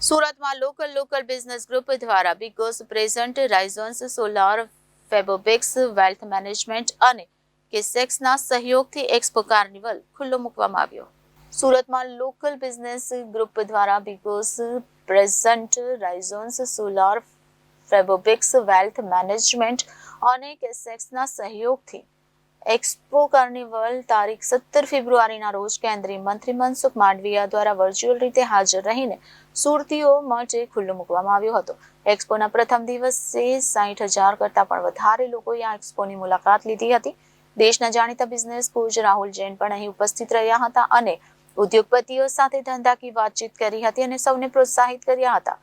સુરતમાં local local business group દ્વારા બિગોસ present રાઇઝોન્સ solar ફેબોબેક્સ વેલ્થ મેનેજમેન્ટ અને કેસેક્સના સહયોગથી એક્સપો કાર્નિવલ ખુલ્લો મૂકવામાં આવ્યો. સુરતમાં લોકલ બિઝનેસ ગ્રુપ દ્વારા બિગોસ પ્રેઝન્ટ રાઇઝોન્સ સોલાર ફેબોબિક્સ વેલ્થ મેનેજમેન્ટ અને કેસેક્સના સહયોગથી એક્સપો કાર્નિવલ તારીખ સત્તર ફેબ્રુઆરીના રોજ કેન્દ્રીય મંત્રી મનસુખ માંડવિયા દ્વારા વર્ચ્યુઅલ રીતે હાજર રહીને સુરતીઓ માટે ખુલ્લો મૂકવામાં આવ્યો હતો. એક્સપોના પ્રથમ દિવસે સાઠ હજાર કરતાં પણ વધારે લોકોએ આ એક્સપોની મુલાકાત લીધી હતી. દેશના જાણીતા બિઝનેસ કોચ રાહુલ જૈન પણ અહીં ઉપસ્થિત રહ્યા હતા અને ઉદ્યોગપતિઓ સાથે ધંધાકી વાતચીત કરી હતી અને સૌને પ્રોત્સાહિત કર્યા હતા.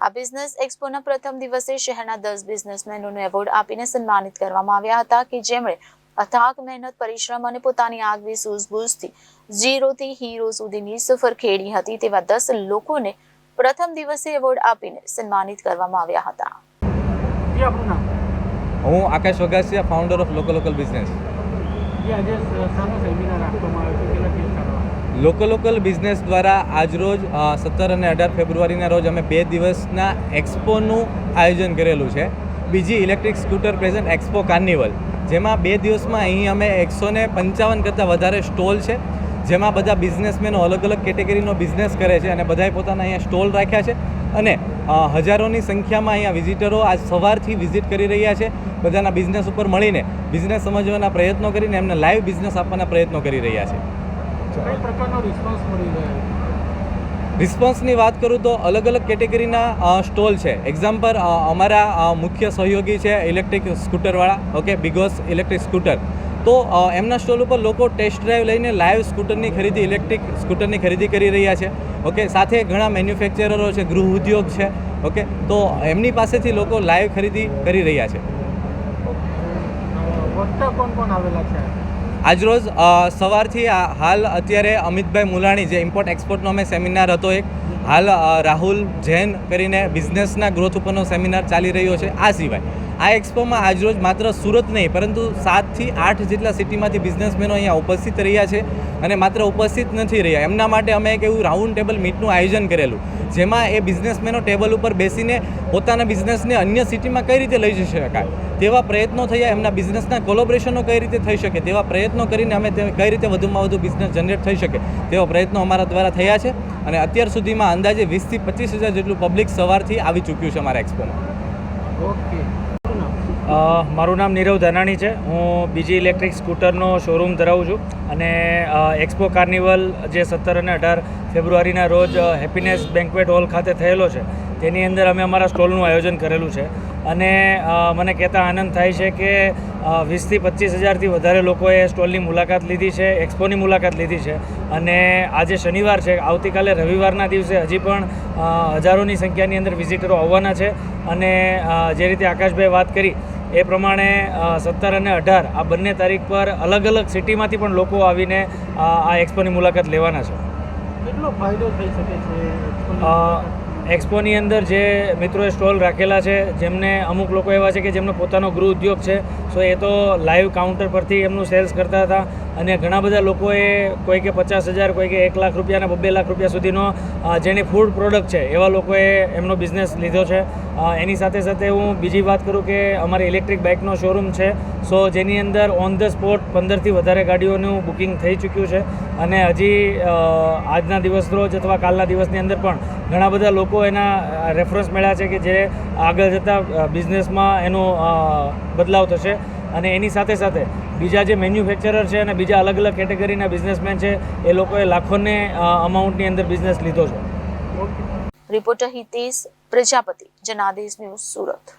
આ બિઝનેસ એક્સપોના પ્રથમ દિવસે શહેરના દસ બિઝનેસમેનોને એવોર્ડ આપીને સન્માનિત કરવામાં આવ્યા હતા કે જેમણે અથાગ મહેનત પરિશ્રમ અને પોતાની આગવી સૂઝબૂઝથી ઝીરોથી હીરો સુધીની સફર ખેડી હતી તેવા દસ લોકોને પ્રથમ દિવસે એવોર્ડ આપીને સન્માનિત કરવામાં આવ્યા હતા. હું Aakash Vagasiya founder of local local business local local business દ્વારા આજરોજ સત્તર અને અઢાર ફેબ્રુઆરીના રોજ અમે બે દિવસના એક્સપોનું આયોજન કરેલું છે. બીજી electric scooter present expo carnival. જેમાં બે દિવસમાં અહીં અમે એકસો ને પંચાવન કરતાં વધારે સ્ટોલ છે, જેમાં બધા બિઝનેસમેનો અલગ અલગ કેટેગરીનો બિઝનેસ કરે છે અને બધાએ પોતાના અહીંયા સ્ટોલ રાખ્યા છે અને હજારોની સંખ્યામાં અહીંયા વિઝિટરો આજ સવારથી વિઝિટ કરી રહ્યા છે, બધાના બિઝનેસ ઉપર મળીને બિઝનેસ સમજવાના પ્રયત્નો કરીને એમને લાઈવ બિઝનેસ આપવાના પ્રયત્નો કરી રહ્યા છે કઈ પ્રકારનો રિસ્પોન્સ મળી રહ્યો છે રિસ્પોન્સની વાત કરું તો અલગ અલગ કેટેગરીના સ્ટોલ છે. એક્ઝામ્પલ અમારા મુખ્ય સહયોગી છે ઇલેક્ટ્રિક સ્કૂટરવાળા ઓકે બિગોસ ઇલેક્ટ્રિક સ્કૂટર તો એમના સ્ટોલ ઉપર લોકો ટેસ્ટ ડ્રાઈવ લઈને લાઈવ સ્કૂટરની ખરીદી ઇલેક્ટ્રિક સ્કૂટરની ખરીદી કરી રહ્યા છે ઓકે સાથે ઘણા મેન્યુફેક્ચરરો છે, ગૃહ ઉદ્યોગ છે ઓકે તો એમની પાસેથી લોકો લાઈવ ખરીદી કરી રહ્યા છે. કોણ કોણ આવેલા છે? આજરોજ સવારથી હાલ અત્યારે અમિતભાઈ મુલાણી જે ઇમ્પોર્ટ એક્સપોર્ટનો અમે સેમિનાર હતો એક, હાલ રાહુલ જૈન કરીને બિઝનેસના ગ્રોથ ઉપરનો સેમિનાર ચાલી રહ્યો છે આ સિવાય. આ એક્સપોમાં આજરોજ માત્ર સુરત નહીં, પરંતુ સાતથી આઠ જેટલા સિટીમાંથી બિઝનેસમેનો અહીંયા ઉપસ્થિત રહ્યા છે. અને માત્ર ઉપસ્થિત નથી રહ્યા. એમના માટે અમે એક એવું રાઉન્ડ ટેબલ મીટનું આયોજન કરેલું, જેમાં એ બિઝનેસમેનો ટેબલ ઉપર બેસીને પોતાના બિઝનેસને અન્ય સિટીમાં કઈ રીતે લઈ જઈ શકાય, તેવા પ્રયત્નો થયા, એમના બિઝનેસના કોલોબરેશનો કઈ રીતે થઈ શકે, તેવા પ્રયત્નો કરીને અમે કઈ રીતે વધુમાં વધુ બિઝનેસ જનરેટ થઈ શકે, તેવા પ્રયત્નો અમારા દ્વારા થયા છે. અને અત્યાર સુધીમાં અંદાજે વીસથી પચીસ હજાર જેટલું પબ્લિક સવારથી આવી ચૂક્યું છે અમારા એક્સપોમાં ઓકે મારું નામ નીરવ ધાનાણી છે. હું બીજી ઇલેક્ટ્રિક સ્કૂટરનો શોરૂમ ધરાવું છું અને એક્સપો કાર્નિવલ જે સત્તર અને અઢાર ફેબ્રુઆરીના રોજ હેપીનેસ બેન્કવેટ હોલ ખાતે થયેલો છે. તેની અંદર અમે અમારા સ્ટોલનું આયોજન કરેલું છે. અને મને કહેતા આનંદ થાય છે કે વીસથી પચીસ હજારથી વધારે લોકોએ સ્ટોલની મુલાકાત લીધી છે, એક્સપોની મુલાકાત લીધી છે. અને આજે શનિવાર છે, આવતીકાલે રવિવારના દિવસે હજી પણ હજારોની સંખ્યાની અંદર વિઝિટરો આવવાના છે. અને જે રીતે આકાશભાઈ વાત કરી એ પ્રમાણે સત્તર અને અઢાર આ બંને તારીખ પર અલગ અલગ સિટીમાંથી પણ લોકો આવીને આ એક્સપોની મુલાકાત લેવાના છે. કેટલો ફાયદો થઈ શકે છે? એક્સપોની અંદર જે મિત્રોએ સ્ટોલ રાખેલા છે, જેમને અમુક લોકો એવા છે કે જેમનો પોતાનો ગૃહ ઉદ્યોગ છે સો એ તો લાઈવ કાઉન્ટર પરથી એમનું સેલ્સ કરતા હતા. અને ઘણા બધા લોકોએ કોઈ કે પચાસ હજાર, કોઈ કે એક લાખ રૂપિયા અને બબ્બે લાખ રૂપિયા સુધીનો જેની ફૂડ પ્રોડક્ટ છે, એવા લોકોએ એમનો બિઝનેસ લીધો છે. એની સાથે સાથે હું બીજી વાત કરું કે અમારી ઇલેક્ટ્રિક બાઇકનો શોરૂમ છે, સો જેની અંદર ઓન ધ સ્પોટ પંદરથી વધારે ગાડીઓનું બુકિંગ થઈ ચૂક્યું છે. અને હજી આજના દિવસ રોજ અથવા કાલના દિવસની અંદર પણ ઘણા બધા લોકો એના રેફરન્સ મળ્યા છે કે જે આગળ જતાં બિઝનેસમાં એનો બદલાવ થશે. અને એની સાથે સાથે બીજા જે મેન્યુફેક્ચરર છે અને બીજા અલગ અલગ કેટેગરીના બિઝનેસમેન છે, એ લોકોએ લાખોને અમાઉન્ટની અંદર બિઝનેસ લીધો છે. Reporter Hitesh Prajapati, Janadesh news Surat.